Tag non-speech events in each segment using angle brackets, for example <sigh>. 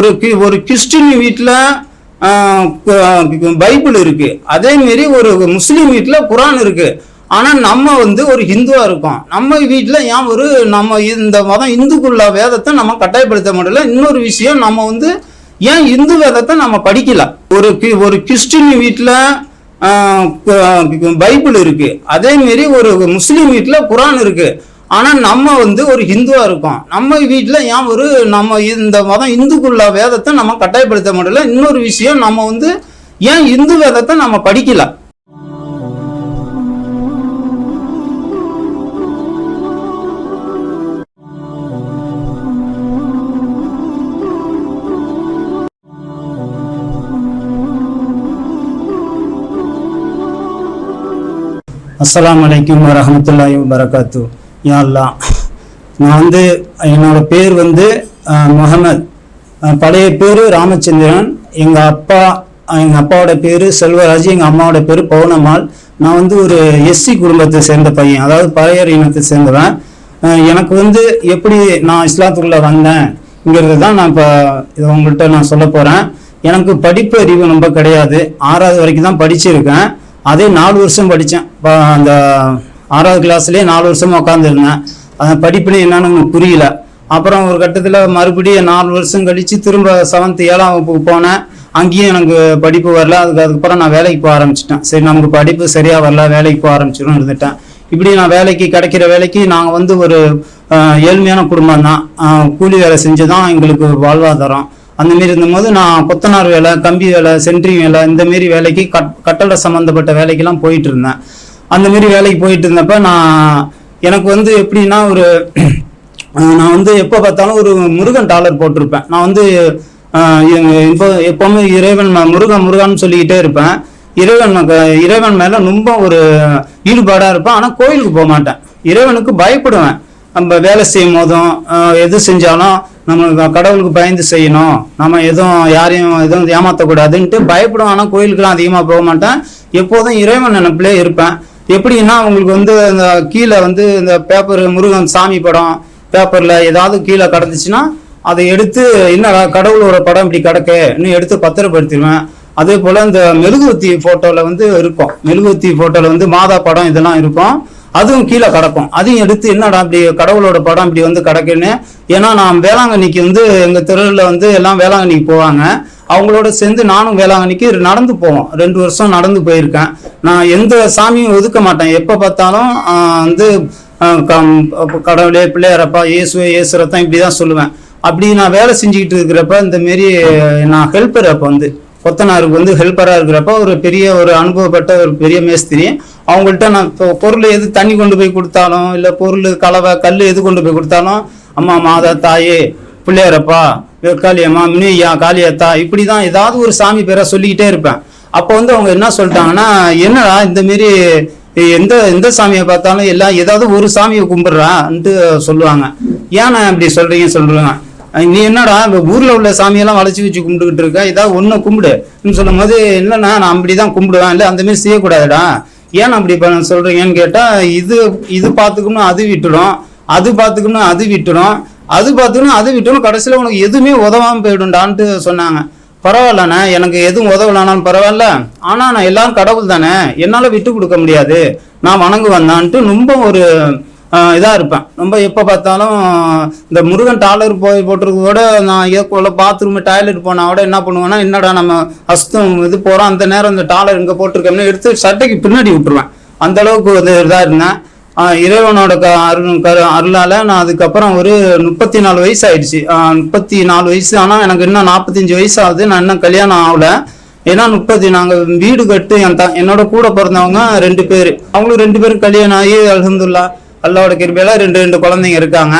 ஒரு கி- ஒரு கிறிஸ்டின் வீட்டில் பைபிள் இருக்கு. அதேமாரி ஒரு முஸ்லீம் வீட்டில் குரான் இருக்கு. ஆனால் நம்ம வந்து ஒரு ஹிந்துவாக இருக்கோம். நம்ம வீட்டில் ஏன் ஒரு நம்ம இந்த மதம் இந்துக்குள்ள வேதத்தை நம்ம கட்டாயப்படுத்த முடியல? இன்னொரு விஷயம் நம்ம வந்து ஏன் இந்து வேதத்தை நம்ம படிக்கல? ஒரு கி- ஒரு கிறிஸ்டின் வீட்டில் பைபிள் இருக்கு. அதேமாரி ஒரு முஸ்லீம் வீட்டில் குரான் இருக்குது ஆனா நம்ம வந்து ஒரு ஹிந்துவா இருக்கோம். நம்ம வீட்டில் ஏன் ஒரு நம்ம இந்த மதம் இந்துக்குள்ள வேதத்தை நம்ம கட்டாயப்படுத்த முடியல? இன்னொரு விஷயம் நம்ம வந்து ஏன் இந்து வேதத்தை நம்ம படிக்கல? அஸ்லாம் வலைக்கம் வரமத்துல்லாய் வபரகாத்து யா நான் வந்து என்னோட பேர் வந்து முகமது பழைய பேர் ராமச்சந்திரன். எங்கள் அப்பா எங்கள் அப்பாவோட பேர் செல்வராஜ் எங்கள் அம்மாவோட பேர் பவுனம்மாள். நான் வந்து ஒரு எஸ்சி குடும்பத்தை சேர்ந்த பையன் அதாவது பழையர் இனத்தை சேர்ந்தவன். எனக்கு வந்து எப்படி நான் இஸ்லாத்துக்குள்ளே வந்தேன்ங்கிறது தான் நான் இப்போ இதை உங்கள்கிட்ட நான் சொல்ல போகிறேன் எனக்கு படிப்பு அறிவு ரொம்ப கிடையாது. ஆறாவது வரைக்கும் தான் படிச்சிருக்கேன். அதே நாலு வருஷம் படித்தேன் அந்த ஆறாவது கிளாஸ்லேயே நாலு வருஷமாக உட்காந்துருந்தேன் அந்த படிப்புன்னு என்னன்னு எனக்கு புரியல. அப்புறம் ஒரு கட்டத்தில் மறுபடியும் நாலு வருஷம் கழித்து திரும்ப செவன்த் ஏழாம் வகுப்புக்கு போனேன். அங்கேயும் எனக்கு படிப்பு வரல. அதுக்கு அதுக்கப்புறம் நான் வேலைக்கு போக ஆரம்பிச்சிட்டேன். சரி நமக்கு படிப்பு சரியாக வரல வேலைக்கு போக ஆரம்பிச்சிடும் இருந்துட்டேன். இப்படி நான் வேலைக்கு கிடைக்கிற வேலைக்கு நாங்கள் வந்து ஒரு ஏழ்மையான குடும்பம் தான். கூலி வேலை செஞ்சு தான் எங்களுக்கு வாழ்வாதாரம். அந்த மாரி இருந்தபோது நான் கொத்தனார் வேலை கம்பி வேலை சென்ட்ரிங் வேலை இந்த மாரி வேலைக்கு கட் கட்டட சம்மந்தப்பட்ட வேலைக்கெல்லாம் போயிட்டு இருந்தேன். அந்த மாரி வேலைக்கு போயிட்டு இருந்தப்ப நான் எனக்கு வந்து எப்படின்னா ஒரு <clears throat> நான் வந்து எப்போ பார்த்தாலும் ஒரு முருகன் டாலர் போட்டிருப்பேன். நான் வந்து இப்போ எப்போவுமே இறைவன் ம- முருகன் முருகன் சொல்லிக்கிட்டே இருப்பேன். இறைவன் இறைவன் மேலே ரொம்ப ஒரு ஈடுபாடாக இருப்பேன். ஆனால் கோயிலுக்கு போக மாட்டேன். இறைவனுக்கு பயப்படுவேன். நம்ம வேலை செய்யும் போதும் எது செஞ்சாலும் நம்ம கடவுளுக்கு பயந்து செய்யணும். நம்ம எதுவும் யாரையும் எதுவும் ஏமாற்றக்கூடாதுன்ட்டு பயப்படுவேன். ஆனால் கோயிலுக்குலாம் அதிகமாக போக மாட்டேன். எப்போதும் இறைவன் நினைப்பிலே இருப்பேன். எப்படின்னா அவங்களுக்கு வந்து இந்த கீழே வந்து இந்த பேப்பர் முருகன் சாமி படம் பேப்பரில் ஏதாவது கீழே கிடந்துச்சுன்னா அதை எடுத்து என்ன கடவுளோட படம் இப்படி கிடக்கு இன்னும் எடுத்து பத்திரப்படுத்திடுவேன். அதே போல் இந்த மெழுகுவத்தி ஃபோட்டோவில் வந்து இருக்கும். மெழுகுவத்தி ஃபோட்டோவில் வந்து மாதா படம் இதெல்லாம் இருக்கும். அதுவும் கீழே கிடக்கும். அதையும் எடுத்து என்னடா இப்படி கடவுளோட படம் இப்படி வந்து கிடக்குன்னு? ஏன்னா நான் வேளாங்கண்ணிக்கு வந்து எங்கள் தெருவில் வந்து எல்லாம் வேளாங்கண்ணிக்கு போவாங்க. அவங்களோட சேர்ந்து நானும் வேளாங்கண்ணிக்கு நடந்து போவோம் ரெண்டு வருஷம் நடந்து போயிருக்கேன். நான் எந்த சாமியும் ஒதுக்க மாட்டேன். எப்போ பார்த்தாலும் வந்து கடவுளே பிள்ளையாரப்பா இயேசுவே இயேசுரத்தான் இப்படி தான் சொல்லுவேன். அப்படி நான் வேலை செஞ்சுக்கிட்டு இருக்கிறப்ப இந்த மாரி நான் ஹெல்ப்பர் அப்போ வந்து. கொத்தனாருக்கு வந்து ஹெல்ப்பராக இருக்கிறப்ப ஒரு பெரிய ஒரு அனுபவப்பட்ட ஒரு பெரிய மேஸ்திரி. அவங்கள்ட்ட நான் இப்போ பொருள் எது தண்ணி கொண்டு போய் கொடுத்தாலும் இல்லை பொருள் கலவை கல் எது கொண்டு போய் கொடுத்தாலும் அம்மா மாதா தாயே பிள்ளையாரப்பா வெக்காளியம்மா மினியா காளியத்தா இப்படி தான் ஏதாவது ஒரு சாமி பேரை சொல்லிக்கிட்டே இருப்பேன். அப்போ வந்து அவங்க என்ன சொல்லிட்டாங்கன்னா என்னடா இந்த மாரி எந்த எந்த சாமியை பார்த்தாலும் எல்லாம் ஏதாவது ஒரு சாமியை கும்பிட்றான்ட்டு சொல்லுவாங்க. ஏன் நான் இப்படி சொல்கிறீங்கன்னு சொல்லுவாங்க நீ என்னடா இந்த ஊரில் உள்ள சாமியெல்லாம் வளைச்சி வச்சு கும்பிட்டுக்கிட்டு இருக்க? ஏதாவது ஒன்று கும்பிடு. சொல்லும் போது இல்லைண்ணா நான் அப்படிதான் கும்பிடுவேன். இல்லை அந்தமாரி செய்யக்கூடாதுடா. ஏன் அப்படி இப்போ நான் சொல்கிறீங்கன்னு கேட்டால் இது இது பார்த்துக்கணும் அது விட்டுடும். அது பார்த்துக்கணும் அது விட்டுடும். அது பார்த்துக்கணும் அது விட்டுடும். கடைசியில் உனக்கு எதுவுமே உதவாமல் போயிடும்டான்ட்டு சொன்னாங்க. பரவாயில்லண்ணே எனக்கு எதுவும் உதவலானாலும் பரவாயில்ல. ஆனால் நான் எல்லாரும் கடவுள் தானே. என்னால் விட்டு கொடுக்க முடியாது. நான் வணங்குவேன்னான்ட்டு ரொம்ப ஒரு இதாக இருப்பேன். ரொம்ப எப்போ பார்த்தாலும் இந்த முருகன் டாலர் போய் போட்டிருக்கோட நான் ஏற்கொள்ள பாத்ரூம் டாய்லெட் போனால் கூட என்ன பண்ணுவேன்னா என்னடா நம்ம அஸ்தம் இது போகிறோம் அந்த நேரம் இந்த டாலர் இங்கே போட்டிருக்கோம்னு எடுத்து சட்டைக்கு பின்னாடி விட்டுருவேன். அந்த அளவுக்கு ஒரு இதாக இருந்தேன். இறைவனோட க அருள் கரு அருளால் நான் அதுக்கப்புறம் ஒரு முப்பத்தி நாலு வயசு ஆயிடுச்சு. முப்பத்தி நாலு வயசு ஆனால் எனக்கு இன்னும் நாற்பத்தஞ்சு வயசு ஆகுது. நான் இன்னும் கல்யாணம் ஆகல. ஏன்னா முப்பத்தி நாங்கள் வீடு கட்டு என் த என்னோட கூட பிறந்தவங்க ரெண்டு பேர். அவங்களும் ரெண்டு பேரும் கல்யாணம் ஆகி அல்ஹம்துலில்லாஹ் அல்லாவோட கிருபையில ரெண்டு ரெண்டு குழந்தைங்க இருக்காங்க.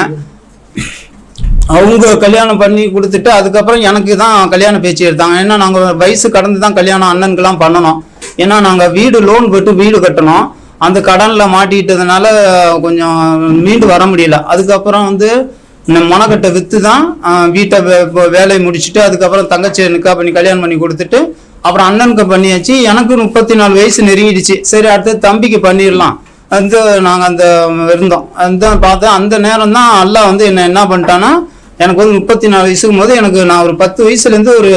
அவங்க கல்யாணம் பண்ணி கொடுத்துட்டு அதுக்கப்புறம் எனக்கு தான் கல்யாணம் பேச்சு எடுத்தாங்க. ஏன்னா நாங்கள் வயசு கடந்து தான் கல்யாணம் அண்ணனுக்கெல்லாம் பண்ணணும். ஏன்னா நாங்கள் வீடு லோன் போட்டு வீடு கட்டணும். அந்த கடனில் மாட்டிட்டதுனால கொஞ்சம் மீண்டு வர முடியல. அதுக்கப்புறம் வந்து இந்த மொனக்கட்டை விற்று தான் வீட்டை வேலையை முடிச்சுட்டு அதுக்கப்புறம் தங்கச்சி நிக்கா பண்ணி கல்யாணம் பண்ணி கொடுத்துட்டு அப்புறம் அண்ணனுக்கு பண்ணியாச்சு. எனக்கு முப்பத்தி நாலு வயசு நெருங்கிடுச்சு. சரி அடுத்து தம்பிக்கு பண்ணிடலாம். வந்து நாங்கள் அந்த இருந்தோம். அந்த பார்த்தா அந்த நேரம் தான் அல்லாஹ் வந்து என்ன என்ன பண்ணிட்டான்னா எனக்கு வந்து முப்பத்தி நாலு வயசுக்கும் போது எனக்கு நான் ஒரு பத்து வயசுலேருந்து ஒரு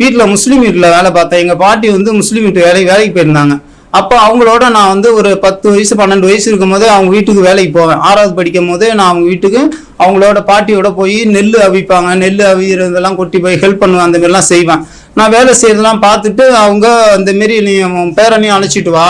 வீட்டில் முஸ்லீம் வீட்டில் வேலை பார்த்தேன். எங்கள் பாட்டி வந்து முஸ்லீம் வீட்டு வேலைக்கு வேலைக்கு போயிருந்தாங்க. அப்போ அவங்களோட நான் வந்து ஒரு பத்து வயசு பன்னெண்டு வயசு இருக்கும் போதே அவங்க வீட்டுக்கு வேலைக்கு போவேன். ஆறாவது படிக்கும் போதே நான் அவங்க வீட்டுக்கு அவங்களோட பாட்டியோட போய் நெல் அவிப்பாங்க. நெல் அவிறதெல்லாம் கொட்டி போய் ஹெல்ப் பண்ணுவேன். அந்த மாதிரிலாம் செய்வேன். நான் வேலை செய்யறதெல்லாம் பார்த்துட்டு அவங்க அந்தமாரி நீ உன் பேரனையும் அழைச்சிட்டு வா.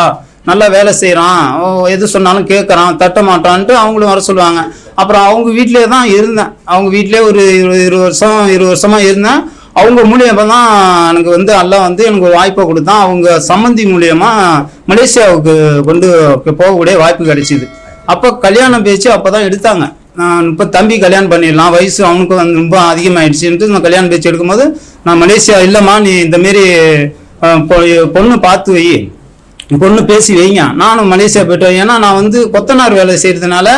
நல்லா வேலை செய்கிறான் எது சொன்னாலும் கேட்குறான் தட்ட மாட்டான்ட்டு அவங்களும் வர சொல்லுவாங்க. அப்புறம் அவங்க வீட்டிலே தான் இருந்தேன். அவங்க வீட்டிலே ஒரு இருபது இருபது வருஷம் இருபது வருஷமாக இருந்தேன். அவங்க மூலியமாக தான் எனக்கு வந்து எல்லாம் வந்து எனக்கு ஒரு வாய்ப்பை கொடுத்தான். அவங்க சம்மந்தி மூலியமாக மலேசியாவுக்கு கொண்டு போகக்கூடிய வாய்ப்பு கிடைச்சிது. அப்போ கல்யாணம் பேச்சு அப்போ தான் எடுத்தாங்க. நான் இப்போ தம்பி கல்யாணம் பண்ணிடலாம். வயசு அவனுக்கு வந்து ரொம்ப அதிகமாகிடுச்சுன்ட்டு நான் கல்யாணம் பேச்சு எடுக்கும்போது நான் மலேசியா இல்லைம்மா நீ இந்த மாரி பொ- பொண்ணு பார்த்து வை. பொண்ணு பேசி வைங்க. நானும் மலேசியா போயிட்டேன் ஏன்னா நான் வந்து கொத்தனார் வேலை செய்யறதுனால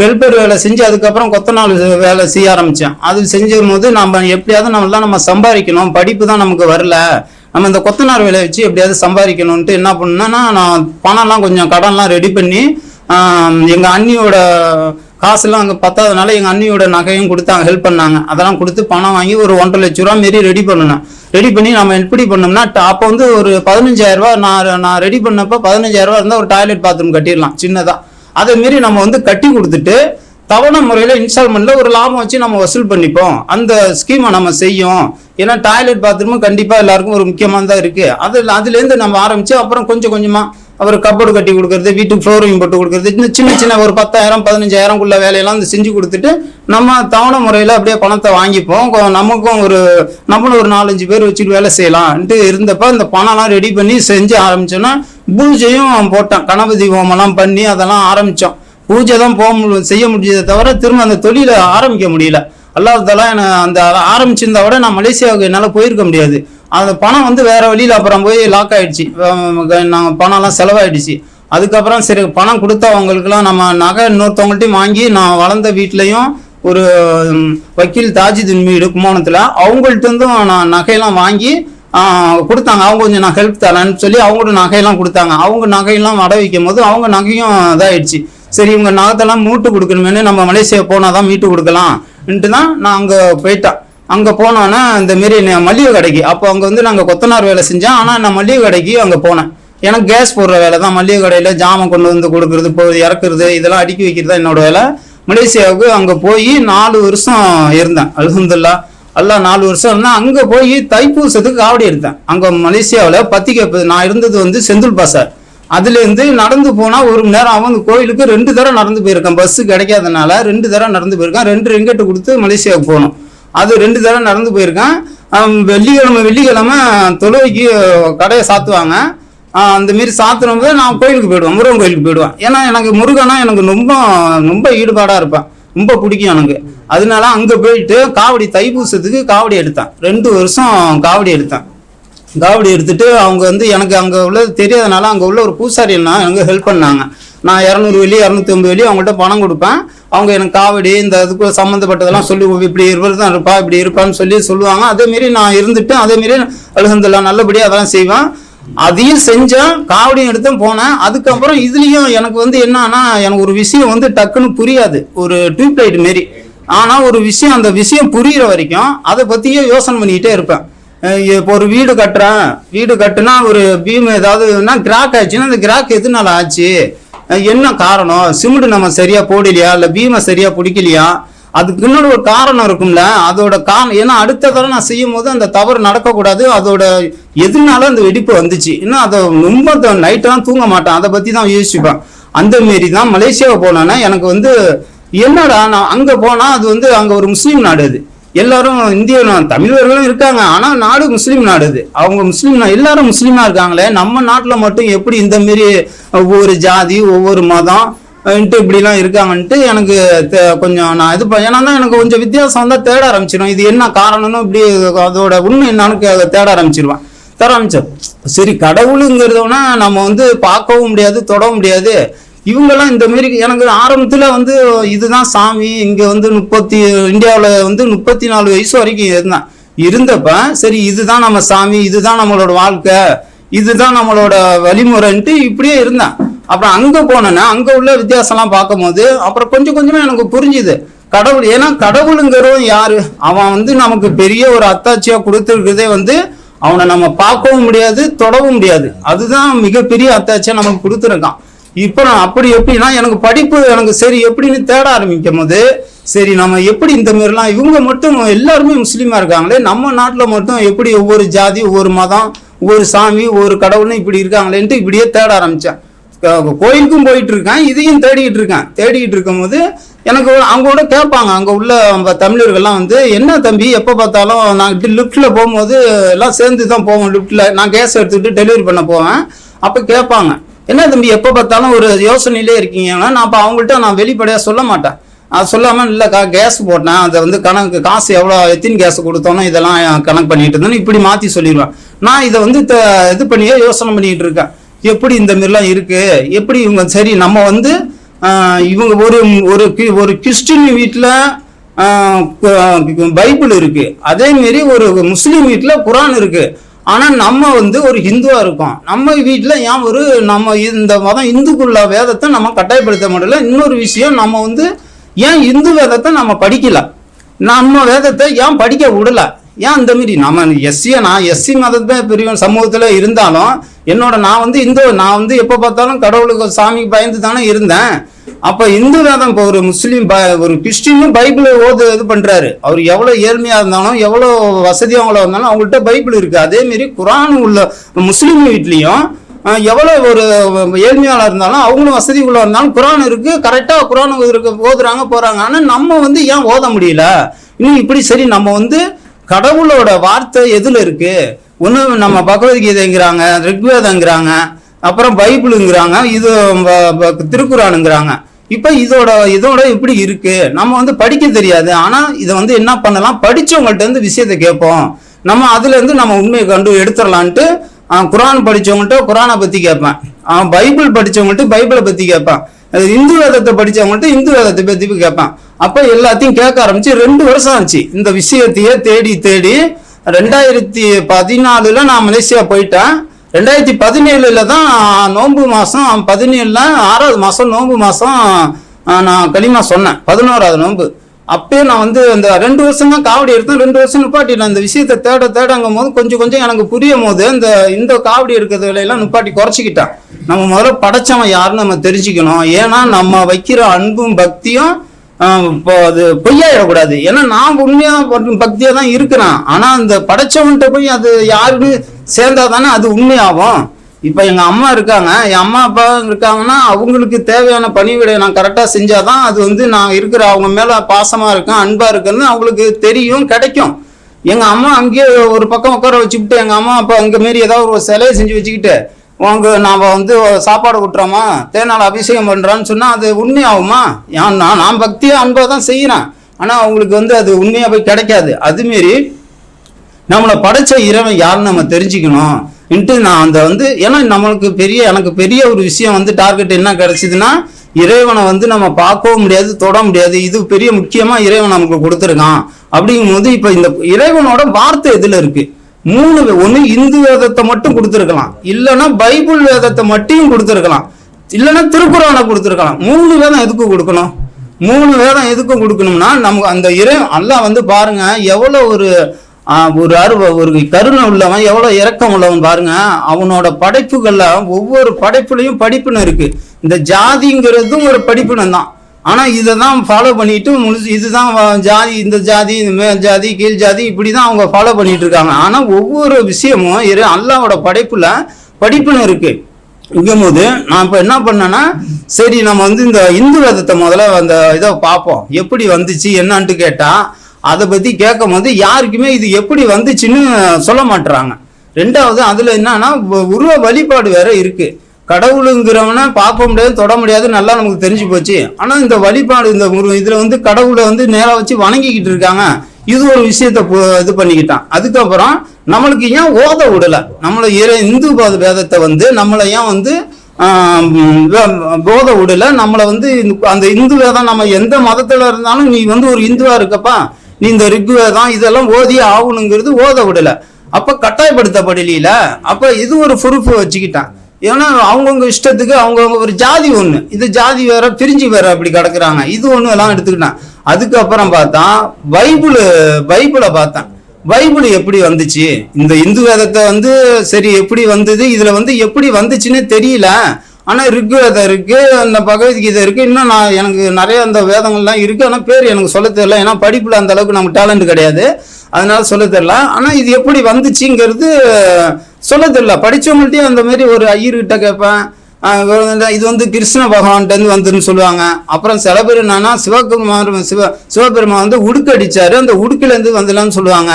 ஹெல்பர் வேலை செஞ்சு அதுக்கப்புறம் கொத்தனார் வேலை செய்ய ஆரம்பித்தேன் அது செஞ்சும் போது நம்ம எப்படியாவது நம்மளாம் நம்ம சம்பாதிக்கணும். படிப்பு தான் நமக்கு வரல. நம்ம இந்த கொத்தனார் வேலையை வச்சு எப்படியாவது சம்பாதிக்கணும்ன்ட்டு என்ன பண்ணேன்னா நான் பணம்லாம் கொஞ்சம் கடன்லாம் ரெடி பண்ணி எங்கள் அண்ணியோட காசுலாம் அங்கே பத்தாதனால எங்கள் அண்ணியோட நகையும் கொடுத்தாங்க ஹெல்ப் பண்ணாங்க. அதெல்லாம் கொடுத்து பணம் வாங்கி ஒரு ஒன்றரை லட்ச ரூபா மாரி ரெடி பண்ணணும். ரெடி பண்ணி நம்ம எப்படி பண்ணோம்னா அப்போ வந்து ஒரு பதினஞ்சாயிரரூபா நான் நான் ரெடி பண்ணப்போ பதினஞ்சாயிரரூபா இருந்தால் ஒரு டாய்லெட் பாத்ரூம் கட்டிடலாம் சின்னதாக அதேமாரி நம்ம வந்து கட்டி கொடுத்துட்டு தவணை முறையில் இன்ஸ்டால்மெண்ட்டில் ஒரு லாபம் வச்சு நம்ம வசூல் பண்ணிப்போம். அந்த ஸ்கீமை நம்ம செய்யும். ஏன்னா டாய்லெட் பாத்ரூமும் கண்டிப்பாக எல்லாருக்கும் ஒரு முக்கியமானதாக இருக்குது அதில் அதுலேருந்து நம்ம ஆரம்பித்து அப்புறம் கொஞ்சம் கொஞ்சமாக அவர் கப்போர்டு கட்டி கொடுக்கறது வீட்டுக்கு ஃப்ளோரிங் போட்டு கொடுக்கறது இன்னும் சின்ன சின்ன ஒரு பத்தாயிரம் பதினஞ்சாயிரம்குள்ள வேலையெல்லாம் வந்து செஞ்சு கொடுத்துட்டு நம்ம தவணை முறையில் அப்படியே பணத்தை வாங்கிப்போம். நமக்கும் ஒரு நம்மளும் ஒரு நாலஞ்சு பேர் வச்சுட்டு வேலை செய்யலாம்ன்ட்டு இருந்தப்போ இந்த பணம்லாம் ரெடி பண்ணி செஞ்சு ஆரம்பித்தோன்னா பூஜையும் போட்டேன். கணபதி ஹோமெல்லாம் பண்ணி அதெல்லாம் ஆரம்பித்தோம் பூஜை தான் போக முடியும் செய்ய முடிஞ்சதை தவிர திரும்ப அந்த தொழிலை ஆரம்பிக்க முடியல. அல்லாஹால என்னை அந்த ஆரம்பிச்சிருந்தா விட நான் மலேசியாவுக்கு என்னால் போயிருக்க முடியாது. அந்த பணம் வந்து வேற வழியில் அப்புறம் போய் லாக் ஆயிடுச்சு. நாங்கள் பணம்லாம் செலவாயிடுச்சு. அதுக்கப்புறம் சரி பணம் கொடுத்தவங்களுக்குலாம் நம்ம நகை இன்னொருத்தவங்கள்ட்டையும் வாங்கி நான் வளர்ந்த வீட்லேயும் ஒரு வக்கீல் தாஜிதின் வீடு கும்போணத்தில் அவங்கள்ட்ட இருந்தும் நான் நகையெல்லாம் வாங்கி கொடுத்தாங்க. அவங்க கொஞ்சம் நான் ஹெல்ப் தரேன்னு சொல்லி அவங்களோட நகையெல்லாம் கொடுத்தாங்க. அவங்க நகையெல்லாம் வட வைக்கும் போது அவங்க நகையும் இதாயிடுச்சு. சரி இவங்க நகத்தெல்லாம் மூட்டு கொடுக்கணுமேனு நம்ம மலேசியா போனால் தான் மீட்டு கொடுக்கலாம்ன்ட்டு தான் நான் அங்கே போயிட்டேன் அங்கே போனோன்னா இந்த மாரி நான் மளிகை கடைக்கு. அப்போ அங்கே வந்து நாங்கள் கொத்தனார் வேலை செஞ்சேன் ஆனால் நான் மளிகை கடைக்கு அங்கே போனேன். எனக்கு கேஸ் போடுற வேலை தான். மளிகை கடையில் ஜாமம் கொண்டு வந்து கொடுக்குறது இப்போ இறக்குறது இதெல்லாம் அடுக்கி வைக்கிறது தான் என்னோட வேலை. மலேசியாவுக்கு அங்கே போய் நாலு வருஷம் இருந்தேன். அலமதுல்லா எல்லாம் நாலு வருஷம் இருந்தேன். அங்கே போய் தைப்பூசத்துக்கு காவடி எடுத்தேன். அங்கே மலேசியாவில் பத்திரிக்கை நான் இருந்தது வந்து செந்தில் பாசார் அதுலேருந்து நடந்து போனால் ஒரு மணி நேரம் ஆகும் அந்த கோயிலுக்கு ரெண்டு தடவை நடந்து போயிருக்கேன். பஸ்ஸு கிடைக்காதனால ரெண்டு தடவை நடந்து போயிருக்கேன். ரெண்டு ரிங்கெட்டு கொடுத்து மலேசியாவுக்கு போகணும் அது ரெண்டு தடவை நடந்து போயிருக்கேன். வெள்ளிக்கிழமை வெள்ளிக்கிழமை தொழுவைக்கு கடையை சாத்துவாங்க. அந்த மாரி சாத்துறோம் போது நான் கோயிலுக்கு போயிடுவேன். முருகன் கோயிலுக்கு போயிடுவேன். ஏன்னா எனக்கு முருகனா எனக்கு ரொம்ப ரொம்ப ஈடுபாடாக இருப்பேன். ரொம்ப பிடிக்கும் எனக்கு. அதனால அங்கே போயிட்டு காவடி தைப்பூசத்துக்கு காவடி எடுத்தேன். ரெண்டு வருஷம் காவடி எடுத்தேன். காவடி எடுத்துட்டு அவங்க வந்து எனக்கு அங்கே உள்ளது தெரியாதனால அங்கே உள்ள ஒரு பூசாரி என்ன எனக்கு ஹெல்ப் பண்ணாங்க. நான் இரநூறு வெள்ளி இரநூத்தி ஐம்பது வெள்ளி அவங்கள்ட்ட பணம் கொடுப்பேன். அவங்க எனக்கு காவடி இந்த இதுக்கு சம்மந்தப்பட்டதெல்லாம் சொல்லி இப்படி இருப்பது தான் இருப்பா இப்படி இருப்பான்னு சொல்லி சொல்லுவாங்க. அதேமாரி நான் இருந்துட்டு அதேமாரி அழுகந்தெல்லாம் நல்லபடியாக அதெல்லாம் செய்வேன். அதையும் செஞ்சேன். காவடியும் எடுத்தேன் போனேன். அதுக்கப்புறம் இதுலேயும் எனக்கு வந்து என்னன்னா எனக்கு ஒரு விஷயம் வந்து டக்குன்னு புரியாது. ஒரு டியூப் லைட் மாரி. ஆனால் ஒரு விஷயம் அந்த விஷயம் புரிகிற வரைக்கும் அதை பற்றியே யோசனை பண்ணிக்கிட்டே இருப்பேன். இப்போ ஒரு வீடு கட்டுறேன். வீடு கட்டுனா ஒரு பீம் ஏதாவதுன்னா கிராக் ஆச்சுன்னா அந்த கிராக் எதுனால ஆச்சு? என்ன காரணம்? சிமெண்ட் நம்ம சரியா போடலையா? இல்லை பீமை சரியா பிடிக்கலையா? அதுக்கு இன்னொரு ஒரு காரணம் இருக்கும்ல. அதோட காரணம் ஏன்னா அடுத்த தடவை நான் செய்யும் போது அந்த தவறு நடக்கக்கூடாது. அதோட எதனால அந்த வெடிப்பு வந்துச்சு. இன்னும் அதை ரொம்ப நைட்டெல்லாம் தூங்க மாட்டேன். அதை பற்றி தான் யோசிப்பேன் அந்த மாரி தான் மலேசியாவை போனேன்னா எனக்கு வந்து என்னடா நான் அங்கே போனால் அது வந்து அங்கே ஒரு முஸ்லீம் நாடு அது. எல்லாரும் இந்திய நா- தமிழர்களும் இருக்காங்க. ஆனா நாடு முஸ்லீம் நாடு இது. அவங்க முஸ்லீம் எல்லாரும் முஸ்லீமா இருக்காங்களே. நம்ம நாட்டுல மட்டும் எப்படி இந்த மாரி ஒவ்வொரு ஜாதி ஒவ்வொரு மதம் ன்ட்டு இப்படிலாம் இருக்காங்கன்ட்டு எனக்கு கொஞ்சம் நான் இது ஏன்னா தான் எனக்கு கொஞ்சம் வித்தியாசம் வந்தால் தேட ஆரம்பிச்சிடும் இது என்ன காரணம்னு இப்படி அதோட உண்மை என்னன்னு தேட ஆரம்பிச்சிருவேன். தேட ஆரம்பிச்சோம் சரி கடவுளுங்கிறதுனா நம்ம வந்து பார்க்கவும் முடியாது தொடவும் முடியாது. இவங்கெல்லாம் இந்த மாரி எனக்கு ஆரம்பத்தில் வந்து இதுதான் சாமி இங்கே வந்து முப்பத்தி இந்தியாவில் வந்து முப்பத்தி நாலு வயசு வரைக்கும் இருந்தேன். இருந்தப்ப சரி இதுதான் நம்ம சாமி இதுதான் நம்மளோட வாழ்க்கை இதுதான் நம்மளோட வழிமுறைன்ட்டு இப்படியே இருந்தேன். அப்புறம் அங்கே போனேன்னா அங்கே உள்ள வித்தியாசம்லாம் பார்க்கும்போது அப்புறம் கொஞ்சம் கொஞ்சமாக எனக்கு புரிஞ்சுது. கடவுள் ஏன்னா கடவுளுங்கிறவன் யாரு? அவன் வந்து நமக்கு பெரிய ஒரு அத்தாட்சியாக கொடுத்துருக்கிறதே வந்து அவனை நம்ம பார்க்கவும் முடியாது தொடவும் முடியாது. அதுதான் மிகப்பெரிய அத்தாட்சியாக நமக்கு கொடுத்துருக்கான். இப்போ நான் அப்படி எப்படின்னா எனக்கு படிப்பு எனக்கு சரி எப்படின்னு தேட ஆரம்பிக்கும் போது சரி நம்ம எப்படி இந்த மாதிரிலாம் இவங்க மட்டும் எல்லாருமே முஸ்லீமாக இருக்காங்களே நம்ம நாட்டில் மட்டும் எப்படி ஒவ்வொரு ஜாதி ஒவ்வொரு மதம் ஒவ்வொரு சாமி ஒவ்வொரு கடவுள்னு இப்படி இருக்காங்களேன்ட்டு இப்படியே தேட ஆரம்பித்தேன் கோயிலுக்கும் போயிட்டு இருக்கேன் இதையும் தேடிக்கிட்டு இருக்கேன். தேடிக்கிட்டு இருக்கும்போது எனக்கு ஒரு- அவங்க கூட கேட்பாங்க அங்கே உள்ள நம்ம தமிழர்கள்லாம் வந்து என்ன தம்பி எப்போ பார்த்தாலும் நான் லிஃப்ட்டில் போகும்போது எல்லாம் சேர்ந்து தான் போவோம் லிஃப்ட்டில் நான் கேஸ் எடுத்துக்கிட்டு டெலிவரி பண்ண போவேன். அப்போ கேட்பாங்க. என்ன தம்பி எப்போ பார்த்தாலும் ஒரு யோசனையிலே இருக்கீங்கன்னா நான் இப்போ அவங்கள்ட்ட நான் வெளிப்படையாக சொல்ல மாட்டேன். அது சொல்லாமல் இல்லைக்கா கேஸ் போட்டேன். அதை வந்து கணக்கு காசு எவ்வளோ எத்தின் கேஸ் கொடுத்தோனோ இதெல்லாம் கணக்கு பண்ணிட்டு இருந்தேன்னு இப்படி மாற்றி சொல்லிடுவேன். நான் இதை வந்து த- இது பண்ணியே யோசனை பண்ணிகிட்டு இருக்கேன். எப்படி இந்த மாதிரிலாம் இருக்குது எப்படி இவங்க சரி நம்ம வந்து இவங்க ஒரு ஒரு கி- ஒரு கிறிஸ்டின் வீட்டில் பைபிள் இருக்குது அதேமாரி ஒரு முஸ்லீம் வீட்டில் குரான் இருக்குது ஆனால் நம்ம வந்து ஒரு ஹிந்துவாக இருக்கோம். நம்ம வீட்டில் ஏன் ஒரு நம்ம இந்த மதம் இந்துக்குள்ள வேதத்தை நம்ம கட்டாயப்படுத்த முடியல? இன்னொரு விஷயம் நம்ம வந்து ஏன் இந்து வேதத்தை நம்ம படிக்கல? நம்ம வேதத்தை ஏன் படிக்க விடல? ஏன் இந்த மாரி நம்ம எஸ்சியை நான் எஸ்சி மதத்தை பெரிய சமூகத்தில் இருந்தாலும் என்னோட நான் வந்து இந்து நான் வந்து எப்போ பார்த்தாலும் கடவுளுக்கு சாமிக்கு பயந்து தானே இருந்தேன். அப்போ இந்து வேதம் இப்போ ஒரு முஸ்லீம் ப ஒரு கிறிஸ்டினும் பைபிளை ஓது இது பண்ணுறாரு அவர் எவ்வளோ ஏழ்மையாக இருந்தாலும் எவ்வளோ வசதியானவங்களா இருந்தாலும் அவங்கள்ட்ட பைபிள் இருக்குது அதேமாரி குரான் உள்ள முஸ்லீம் வீட்லேயும் எவ்வளோ ஒரு ஏழ்மையாளர் இருந்தாலும் அவங்களும் வசதி உள்ள இருந்தாலும் குரான் இருக்குது கரெக்டாக குரான் இருக்கு ஓதுறாங்க போகிறாங்க ஆனால் நம்ம வந்து ஏன் ஓத முடியல? இன்னும் இப்படி சரி நம்ம வந்து கடவுளோட வார்த்தை எதில் இருக்குது ஒன்று நம்ம பகவத்கீதைங்கிறாங்க ரிக்வேதங்கிறாங்க. அப்புறம் பைபிளுங்கிறாங்க இது திருக்குறானுங்கிறாங்க. இப்போ இதோட இதோட இப்படி இருக்கு. நம்ம வந்து படிக்க தெரியாது. ஆனால் இதை வந்து என்ன பண்ணலாம்? படித்தவங்கள்ட்ட இருந்து விஷயத்தை கேட்போம். நம்ம அதுலேருந்து நம்ம உண்மையை கண்டு எடுத்துடலான்ட்டு குரான் படிச்சவங்கள்ட்ட குரானை பற்றி கேட்பேன். பைபிள் படிச்சவங்கள்ட்ட பைபிளை பற்றி கேட்பேன். இந்து வேதத்தை படிச்சவங்கள்ட்ட இந்து வேதத்தை பற்றி கேட்பேன். அப்போ எல்லாத்தையும் கேட்க ஆரம்பிச்சு ரெண்டு வருஷம் ஆச்சு. இந்த விஷயத்தையே தேடி தேடி ரெண்டாயிரத்தி பதினாலுல நான் மலேசியா போயிட்டேன். ரெண்டாயிரத்தி பதினேழுல தான் நோன்பு மாதம் பதினேழுல ஆறாவது மாதம் நோன்பு மாதம் நான் களிமா சொன்னேன். பதினோராவது நோன்பு. அப்பயே நான் வந்து அந்த ரெண்டு வருஷம் தான் காவடி எடுத்தேன். ரெண்டு வருஷம் நிப்பாட்டிட்டேன் இந்த விஷயத்தை தேட தேடங்கும் போது கொஞ்சம் கொஞ்சம் எனக்கு புரியும் போது இந்த இந்த காவடி இருக்கிறது விலையெல்லாம் நிப்பாட்டி குறைச்சிக்கிட்டேன். நம்ம முதல்ல படைச்சவன் யாருன்னு நம்ம தெரிஞ்சுக்கணும். ஏன்னா நம்ம வைக்கிற அன்பும் பக்தியும் இப்போ அது பொய்யாயிடக்கூடாது. ஏன்னா நான் உண்மையாக பக்தியாக தான் இருக்கிறேன். ஆனால் அந்த படைச்சவன்கிட்ட போய் அது யாருன்னு சேர்ந்தா தானே அது உண்மையாகும். இப்போ எங்கள் அம்மா இருக்காங்க. என் அம்மா அப்பா இருக்காங்கன்னா அவங்களுக்கு தேவையான பணிவிடையை நான் கரெக்டாக செஞ்சாதான் அது வந்து நான் இருக்கிற அவங்க மேலே பாசமாக இருக்கேன் அன்பாக இருக்குன்னு அவங்களுக்கு தெரியும் கிடைக்கும். எங்கள் அம்மா அங்கேயே ஒரு பக்கம் உட்கார வச்சுக்கிட்டு எங்கள் அம்மா அப்பா அங்கே மாரி ஏதாவது ஒரு சிலையை செஞ்சு வச்சுக்கிட்டு உங்க நாம் வந்து சாப்பாடு விட்டுறோமா தேனால் அபிஷேகம் பண்ணுறான்னு சொன்னால் அது உண்மையாகுமா? நான் நான் பக்தியாக அன்பா தான் செய்கிறேன். ஆனால் அவங்களுக்கு வந்து அது உண்மையாக போய் கிடைக்காது. அதுமாரி நம்மளை படைச்ச இறைவன் யாருன்னு நம்ம தெரிஞ்சுக்கணும். இன்ட்டு நான் அந்த வந்து ஏன்னா நம்மளுக்கு பெரிய எனக்கு பெரிய ஒரு விஷயம் வந்து டார்கெட் என்ன கிடைச்சிதுன்னா இறைவனை வந்து நம்ம பார்க்கவும் முடியாது தொட முடியாது. இது பெரிய முக்கியமாக இறைவன் நமக்கு கொடுத்துருக்கான். அப்படிங்கும்போது இப்போ இந்த இறைவனோட வார்த்தை இதில் இருக்குது மூணு ஒன்று இந்து வேதத்தை மட்டும் கொடுத்துருக்கலாம். இல்லைன்னா பைபிள் வேதத்தை மட்டும் கொடுத்துருக்கலாம். இல்லைன்னா திருக்குறானை கொடுத்துருக்கலாம். மூணு வேதம் எதுக்கு கொடுக்கணும்? மூணு வேதம் எதுக்கு கொடுக்கணும்னா நமக்கு அந்த இறை அல்லாஹ் வந்து பாருங்க எவ்வளோ ஒரு ஒரு அருவ ஒரு கருணை உள்ளவன் எவ்வளோ இரக்கம் உள்ளவன் பாருங்க அவனோட படைப்புகள்ல ஒவ்வொரு படைப்புலையும் படிப்புன்னு இருக்கு. இந்த ஜாதிங்கிறதும் ஒரு படிப்புனம் தான் ஆனால் இதை தான் ஃபாலோ பண்ணிட்டு முழுசு இதுதான் ஜாதி இந்த ஜாதி இந்த மேல் ஜாதி கீழ் ஜாதி இப்படி தான் அவங்க ஃபாலோ பண்ணிட்டு இருக்காங்க. ஆனால் ஒவ்வொரு விஷயமும் இரு அல்லாவோட படைப்பில் படிப்புன்னு இருக்கு. இருக்கும்போது நான் இப்போ என்ன பண்ணேன்னா சரி நம்ம வந்து இந்த இந்து மதத்தை முதல்ல அந்த இதை பார்ப்போம். எப்படி வந்துச்சு என்னான்ட்டு கேட்டால் அதை பற்றி கேட்கும் போது யாருக்குமே இது எப்படி வந்துச்சுன்னு சொல்ல மாட்டுறாங்க ரெண்டாவது அதில் என்னன்னா உருவ வழிபாடு வேற இருக்குது கடவுளுங்கிறவனை பார்க்க முடியாது தொட முடியாது நல்லா நமக்கு தெரிஞ்சு போச்சு. ஆனால் இந்த வழிபாடு இந்த இதில் வந்து கடவுளை வந்து நேராக வச்சு வணங்கிக்கிட்டு இருக்காங்க. இது ஒரு விஷயத்த இது பண்ணிக்கிட்டான். அதுக்கப்புறம் நம்மளுக்கு ஏன் ஓத விடலை? நம்மளை இந்து பாத வேதத்தை வந்து நம்மளை ஏன் வந்து போத விடலை? நம்மளை வந்து இந்த- அந்த இந்து வேதம் நம்ம எந்த மதத்தில் இருந்தாலும் நீ வந்து ஒரு இந்துவாக இருக்கப்பா. நீ இந்த ரிக்வேதம் இதெல்லாம் ஓதியே ஆகணுங்கிறது ஓத விடலை. அப்போ கட்டாயப்படுத்தப்படலையில? அப்போ இது ஒரு பொறுப்பு வச்சுக்கிட்டான். ஏன்னா அவங்கவுங்க இஷ்டத்துக்கு அவங்கவுங்க ஒரு ஜாதி ஒன்று இது ஜாதி வேற பிரிஞ்சு வேற அப்படி கிடக்குறாங்க. இது ஒன்று எல்லாம் எடுத்துக்கிட்டேன் அதுக்கப்புறம் பார்த்தா பைபிள் பைபிளை பார்த்தேன். பைபிள் எப்படி வந்துச்சு? இந்த இந்து வேதத்தை வந்து சரி எப்படி வந்தது? இதில் வந்து எப்படி வந்துச்சுன்னு தெரியல. ஆனால் ரிக்வேதம் இருக்கு அந்த பகவத்கீதை இருக்கு. இன்னும் நான் எனக்கு நிறைய அந்த வேதங்கள்லாம் இருக்கு. ஆனால் பேர் எனக்கு சொல்ல தெரியல. ஏன்னா படிப்புல அந்த அளவுக்கு நமக்கு டேலண்ட் கிடையாது. அதனால சொல்ல தெரியல. ஆனால் இது எப்படி வந்துச்சுங்கிறது சொல்லதில்ல. படித்தவங்கள்ட்டையும் படிச்சவங்கள்ட்டயும் அந்த மாதிரி ஒரு ஐயர்கிட்ட கேட்பேன். இது வந்து கிருஷ்ண பகவான்கிட்டருந்து வந்துன்னு சொல்லுவாங்க. அப்புறம் சில பேர் என்னன்னா சிவகுமார் சிவ சிவபெருமா வந்து உடுக்கடிச்சார் அந்த உடுக்குலேருந்து வந்துலான்னு சொல்லுவாங்க.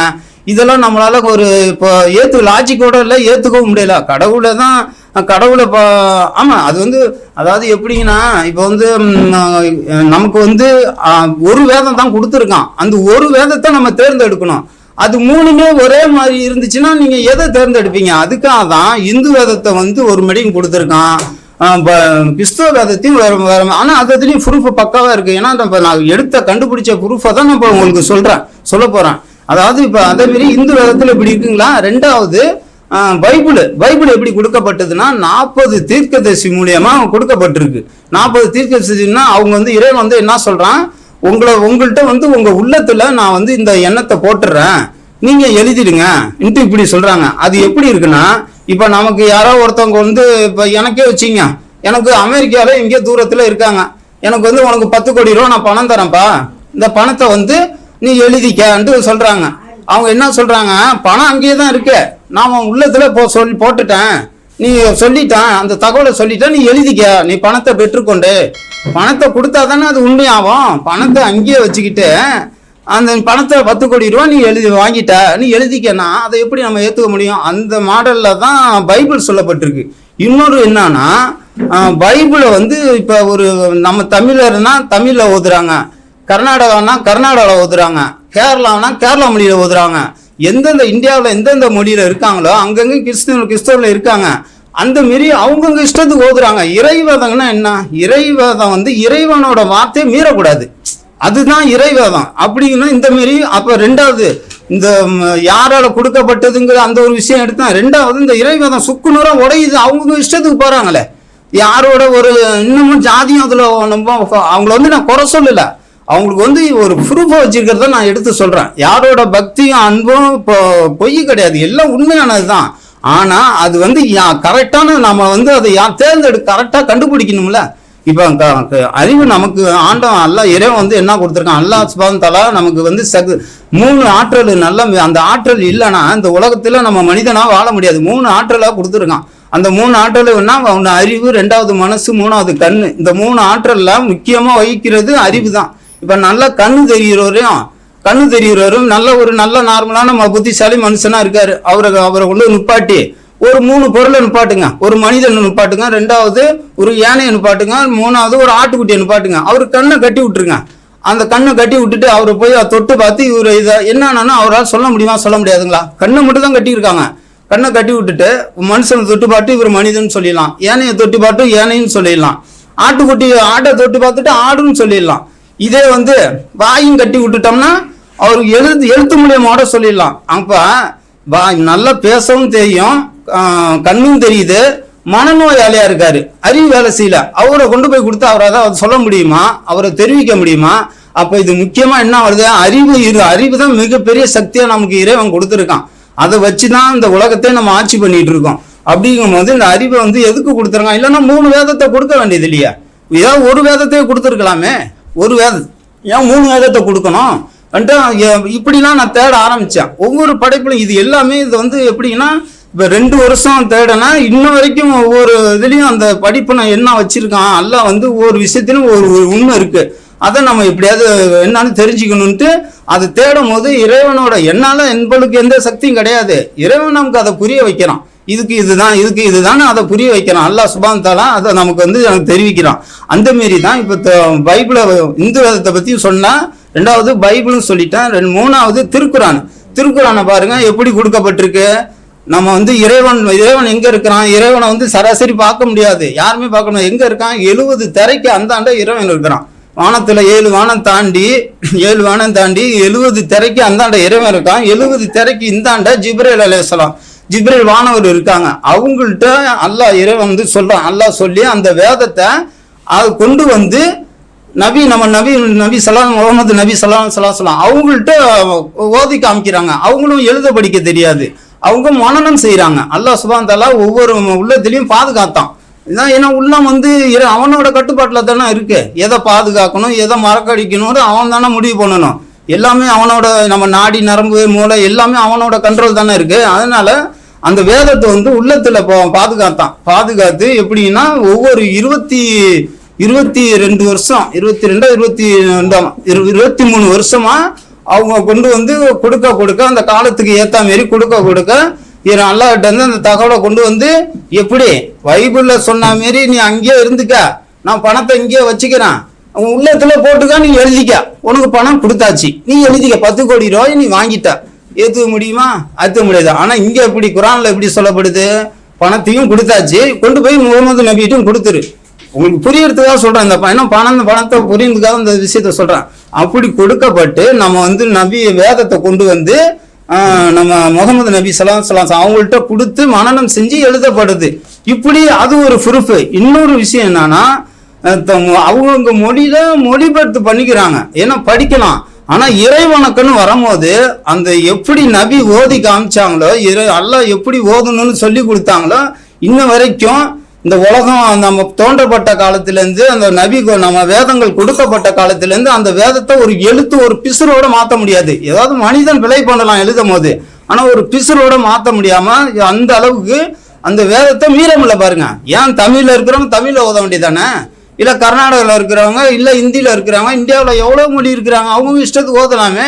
இதெல்லாம் நம்மளால ஒரு இப்போ ஏத்து லாஜிக்கோட இல்லை ஏற்றுக்கவும் முடியல. கடவுளை தான் கடவுளை பா ஆமாம் அது வந்து அதாவது எப்படிங்கன்னா இப்போ வந்து நமக்கு வந்து ஒரு வேதம் தான் கொடுத்துருக்கான். அந்த ஒரு வேதத்தை நம்ம தேர்ந்தெடுக்கணும். அது மூணுமே ஒரே மாதிரி இருந்துச்சுன்னா நீங்க எதை தேர்ந்தெடுப்பீங்க? அதுக்காக தான் இந்து வேதத்தை வந்து ஒரு மெடியும் கொடுத்துருக்கான். ப- கிறிஸ்துவ வேதத்தையும் வேற வேற ஆனா அது அதுலயும் ப்ரூஃப் பக்காவா இருக்கு. ஏன்னா நம்ம நான் எடுத்த கண்டுபிடிச்ச ப்ரூஃபை தான் நம்ம உங்களுக்கு சொல்றேன் சொல்ல போறேன். அதாவது இப்ப அதே மாதிரி இந்து வேதத்துல இப்படி இருக்குங்களா? ரெண்டாவது பைபிள். பைபிள் எப்படி கொடுக்கப்பட்டதுன்னா நாற்பது தீர்க்கதரிசி மூலியமா கொடுக்கப்பட்டிருக்கு. நாற்பது தீர்க்கதரிசின்னா அவங்க வந்து இறைவன் வந்து என்ன சொல்றான்? உங்களை உங்கள்கிட்ட வந்து உங்கள் உள்ளத்தில் நான் வந்து இந்த எண்ணத்தை போட்டுடுறேன் நீங்கள் எழுதிடுங்க. இன்ட்டு இப்படி சொல்கிறாங்க அது எப்படி இருக்குன்னா இப்போ நமக்கு யாரோ ஒருத்தவங்க வந்து இப்போ எனக்கே வச்சிங்க. எனக்கு அமெரிக்காவில் எங்கேயோ தூரத்தில் இருக்காங்க. எனக்கு வந்து உனக்கு பத்து கோடி ரூபா நான் பணம் தரேன்ப்பா. இந்த பணத்தை வந்து நீ எழுதிக்கன்ட்டு சொல்கிறாங்க அவங்க என்ன சொல்கிறாங்க பணம் அங்கேயே தான் இருக்கு. நான் உள்ளத்தில் போ சொல்லி போட்டுட்டேன். நீ சொல்லிட்டான் அந்த தகவலை சொல்லிட்டா நீ எழுதிக்க. நீ பணத்தை பெற்றுக்கொண்டு. பணத்தை கொடுத்தா தானே அது உண்மையாகும். பணத்தை அங்கேயே வச்சுக்கிட்டு அந்த பணத்தை பத்து கோடி ரூபா நீ எழுதி வாங்கிட்ட. நீ எழுதிக்கன்னா அதை எப்படி நம்ம ஏற்றுக்க முடியும்? அந்த மாடலில் தான் பைபிள் சொல்லப்பட்டிருக்கு. இன்னொரு என்னன்னா பைபிளை வந்து இப்போ ஒரு நம்ம தமிழர்னா தமிழில் ஓதுறாங்க. கர்நாடகானா கர்நாடகாவில் ஓதுறாங்க. கேரளானா கேரளா மொழியில் ஓதுறாங்க. எந்தெந்த இந்தியாவில் எந்தெந்த மொழியில் இருக்காங்களோ அங்கங்கே கிறிஸ்துவ கிறிஸ்தவர்கள் இருக்காங்க. அந்த மாரி அவங்கவுங்க இஷ்டத்துக்கு ஓதுறாங்க. இறைவாதம்னா என்ன? இறைவேதம் வந்து இறைவனோட வார்த்தையை மீறக்கூடாது. அதுதான் இறைவேதம். அப்படின்னா இந்த மாரி அப்போ ரெண்டாவது இந்த யாரால கொடுக்கப்பட்டதுங்கிற அந்த ஒரு விஷயம் எடுத்தா ரெண்டாவது இந்த இறைவேதம் சுக்குநூறாக உடையுது. அவங்கவுங்க இஷ்டத்துக்கு போகிறாங்களே யாரோட ஒரு இன்னமும் ஜாதியும் அதில் நம்ம அவங்கள வந்து நான் குறை சொல்லலை. அவங்களுக்கு வந்து ஒரு ப்ரூஃபை வச்சுருக்கிறத நான் எடுத்து சொல்கிறேன் யாரோட பக்தியும் அன்பும் இப்போ பொய் கிடையாது. எல்லாம் உண்மையானது தான் ஆனால் அது வந்து கரெக்டான நம்ம வந்து அதை யா தேர்ந்தெடு கரெக்டாக கண்டுபிடிக்கணும்ல. இப்போ அறிவு நமக்கு ஆண்டம் அல்ல இறைவன் வந்து என்ன கொடுத்துருக்கான்? அல்லா சுபான் தலா நமக்கு வந்து சகு மூணு ஆற்றல் நல்ல அந்த ஆற்றல் இல்லைன்னா இந்த உலகத்தில் நம்ம மனிதனா வாழ முடியாது. மூணு ஆற்றலாக கொடுத்துருக்கான். அந்த மூணு ஆற்றல் என்ன அறிவு ரெண்டாவது மனசு மூணாவது கண் இந்த மூணு ஆற்றலில் முக்கியமாக வகிக்கிறது அறிவு தான் இப்போ நல்லா கண்ணு தெரிகிறவரையும் கண்ணு தெரிகிறவரும் நல்ல ஒரு நல்ல நார்மலான ம- புத்திசாலி மனுஷனாக இருக்கார். அவரை அவரை கொண்டு நிப்பாட்டி ஒரு மூணு பொருளை நிப்பாட்டுங்க. ஒரு மனிதன் நிப்பாட்டுங்க. ரெண்டாவது ஒரு யானையை நிப்பாட்டுங்க. மூணாவது ஒரு ஆட்டுக்குட்டியை நிப்பாட்டுங்க. அவர் கண்ணை கட்டி விட்டுருங்க. அந்த கண்ணை கட்டி விட்டுட்டு அவரை போய் அதை தொட்டு பார்த்து இவர் இதை என்னன்னா அவரால் சொல்ல முடியுமா? சொல்ல முடியாதுங்களா? கண்ணை மட்டும் தான் கட்டியிருக்காங்க. கண்ணை கட்டி விட்டுட்டு மனுஷனை தொட்டு பார்த்து இவர் மனிதன் சொல்லிடலாம். யானையை தொட்டு பார்த்து யானைன்னு சொல்லிடலாம். ஆட்டுக்குட்டி ஆட்டை தொட்டு பார்த்துட்டு ஆடுன்னு சொல்லிடலாம். இதே வந்து வாயும் கட்டி விட்டுட்டோம்னா அவருக்கு எழுத்து எழுத்து மூலியமோட சொல்லிடலாம். அப்போ வா நல்லா பேசவும் தெரியும் கண்ணும் தெரியுது மனநோயாளியாக இருக்கார். அறிவு வேலை செய்யல. அவரை கொண்டு போய் கொடுத்து அவரை அதை சொல்ல முடியுமா? அவரை தெரிவிக்க முடியுமா? அப்போ இது முக்கியமாக என்ன வருது? அறிவு இரு அறிவு தான் மிகப்பெரிய சக்தியாக நமக்கு இறைவன் கொடுத்துருக்கான். அதை வச்சு தான் இந்த உலகத்தை நம்ம ஆட்சி பண்ணிட்டு இருக்கோம். அப்படிங்கும்போது இந்த அறிவை வந்து எதுக்கு கொடுத்துருக்கான்? இல்லைன்னா மூணு வேதத்தை கொடுக்க வேண்டியது இல்லையா? ஏதாவது ஒரு வேதத்தையே கொடுத்துருக்கலாமே. ஒரு வேதம் ஏன் மூணு வேதத்தை கொடுக்கணும்? வந்துட்டு இப்படிலாம் நான் தேட ஆரம்பித்தேன் ஒவ்வொரு படைப்புலையும் இது எல்லாமே இது வந்து எப்படின்னா இப்போ ரெண்டு வருஷம் தேடனா இன்ன வரைக்கும் ஒவ்வொரு இதுலேயும் அந்த படிப்பு நான் என்ன வச்சுருக்கான் எல்லாம் வந்து ஒவ்வொரு விஷயத்திலும் ஒரு உண்மை இருக்குது அதை நம்ம எப்படியாவது என்னன்னு தெரிஞ்சுக்கணுன்ட்டு அதை தேடும் போது இறைவனோட என்னால் என்பளுக்கு எந்த சக்தியும் கிடையாது. இறைவன் நமக்கு அதை புரிய வைக்கிறான். இதுக்கு இதுதான் இதுக்கு இதுதான் அதை புரிய வைக்கிறான் அல்லா சுபாந்தாலா அதை நமக்கு வந்து எனக்கு தெரிவிக்கிறான். அந்த மாரி தான் இப்போ பைபிளை இந்து வேதத்தை பற்றி சொன்னால் ரெண்டாவது பைபிள்னு சொல்லிட்டேன் ரெண்டு மூணாவது திருக்குறான். திருக்குறானை பாருங்க எப்படி கொடுக்கப்பட்டிருக்கு? நம்ம வந்து இறைவன் இறைவன் எங்க இருக்கிறான்? இறைவனை வந்து சராசரி பார்க்க முடியாது. யாருமே பார்க்க முடியாது. எங்க இருக்கான்? எழுபது திரைக்கு அந்தாண்ட இறைவன் இருக்கிறான். வானத்துல ஏழு வானம் தாண்டி ஏழு வானம் தாண்டி எழுபது திரைக்கு அந்தாண்ட இறைவன் இருக்கான். எழுபது திரைக்கு இந்தாண்ட ஜிப்ரேல் அலையாம் ஜிப்ரேல் வானவர் இருக்காங்க. அவங்கள்ட்ட அல்லாஹ் இறைவன் வந்து சொல்கிறான் அல்லாஹ் சொல்லி அந்த வேதத்தை அதை கொண்டு வந்து நபி நம்ம நபி நபி சலாம் முகமது நபி சலாம் சலாம் சலாம் அவங்கள்ட்ட ஓதி காமிக்கிறாங்க. அவங்களும் எழுத படிக்க தெரியாது. அவங்க மனநம் செய்கிறாங்க அல்லாஹ் சுபான் தாலா ஒவ்வொரு உள்ளத்திலையும் பாதுகாத்தான். இதான் ஏன்னா உள்ளம் வந்து அவனோட கட்டுப்பாட்டில் தானே இருக்கு. எதை பாதுகாக்கணும் எதை மறக்கடிக்கணும்னு அவன் தானே முடிவு பண்ணணும். எல்லாமே அவனோட நம்ம நாடி நரம்பு மூளை எல்லாமே அவனோட கண்ட்ரோல் தானே இருக்கு. அதனால அந்த வேதத்தை வந்து உள்ளத்துல பாதுகாத்தான். பாதுகாத்து எப்படின்னா ஒவ்வொரு இருபத்தி இருபத்தி ரெண்டு வருஷம் இருபத்தி ரெண்டா இருபத்தி ரெண்டாம் இரு- இருபத்தி மூணு வருஷமா அவங்க கொண்டு வந்து கொடுக்க கொடுக்க அந்த காலத்துக்கு ஏத்த மாரி கொடுக்க கொடுக்க இவன் அல்லாஹ்ட்ட இருந்து அந்த தகவலை கொண்டு வந்து எப்படி? பைபிள்ல சொன்ன மாரி நீ அங்கேயே இருந்துக்க. நான் பணத்தை இங்கேயே வச்சுக்கிறேன். உன் உள்ளத்துல போட்டுக்க நீ எழுதிக்க. உனக்கு பணம் கொடுத்தாச்சு. நீ எழுதிக்க. பத்து கோடி ரூபாய் நீ வாங்கிட்ட. ஏற்றுக்க முடியுமா? ஏத்துக்க முடியாது. ஆனால் இங்கே எப்படி குரானில் எப்படி சொல்லப்படுது. பணத்தையும் கொடுத்தாச்சு. கொண்டு போய் முகமது நபிட்டும் கொடுத்துரு. உங்களுக்கு புரியறதுக்காக சொல்கிறேன் இந்த பணம் பணம் பணத்தை புரியறதுக்காக இந்த விஷயத்த சொல்கிறேன் அப்படி கொடுக்கப்பட்டு நம்ம வந்து நபி வேதத்தை கொண்டு வந்து நம்ம முகமது நபி சலாம் சலாம் அவங்கள்ட்ட கொடுத்து மனனம் செஞ்சு எழுதப்படுது. இப்படி அது ஒரு ப்ரூஃபு. இன்னொரு விஷயம் என்னன்னா அஹ், த- மொழியில மொழிபெயர்த்து பண்ணிக்கிறாங்க. ஏன்னா படிக்கலாம். ஆனா இறைவணக்கன்னு வரும்போது அந்த எப்படி நபி ஓதி காமிச்சாங்களோ இறை அல்லாஹ் எப்படி ஓதணும்னு சொல்லி கொடுத்தாங்களோ இன்ன வரைக்கும் இந்த உலகம் நம்ம தோன்றப்பட்ட காலத்திலேருந்து அந்த நபி நம்ம வேதங்கள் கொடுக்கப்பட்ட காலத்திலேருந்து அந்த வேதத்தை ஒரு எழுத்து ஒரு பிசுரோட மாற்ற முடியாது. ஏதாவது மனிதன் விலை பண்ணலாம் எழுதும் போது ஆனால் ஒரு பிசுரோட மாற்ற முடியாம அந்த அளவுக்கு அந்த வேதத்தை மீறமில்லை பாருங்க. ஏன் தமிழில் இருக்கிறவங்க தமிழில் ஓத வேண்டியதானே இல்லை கர்நாடகாவில் இருக்கிறவங்க இல்லை இந்தியில் இருக்கிறவங்க இந்தியாவில் எவ்வளோ மொழி இருக்கிறாங்க அவங்க இஷ்டத்துக்கு ஓதலாமே.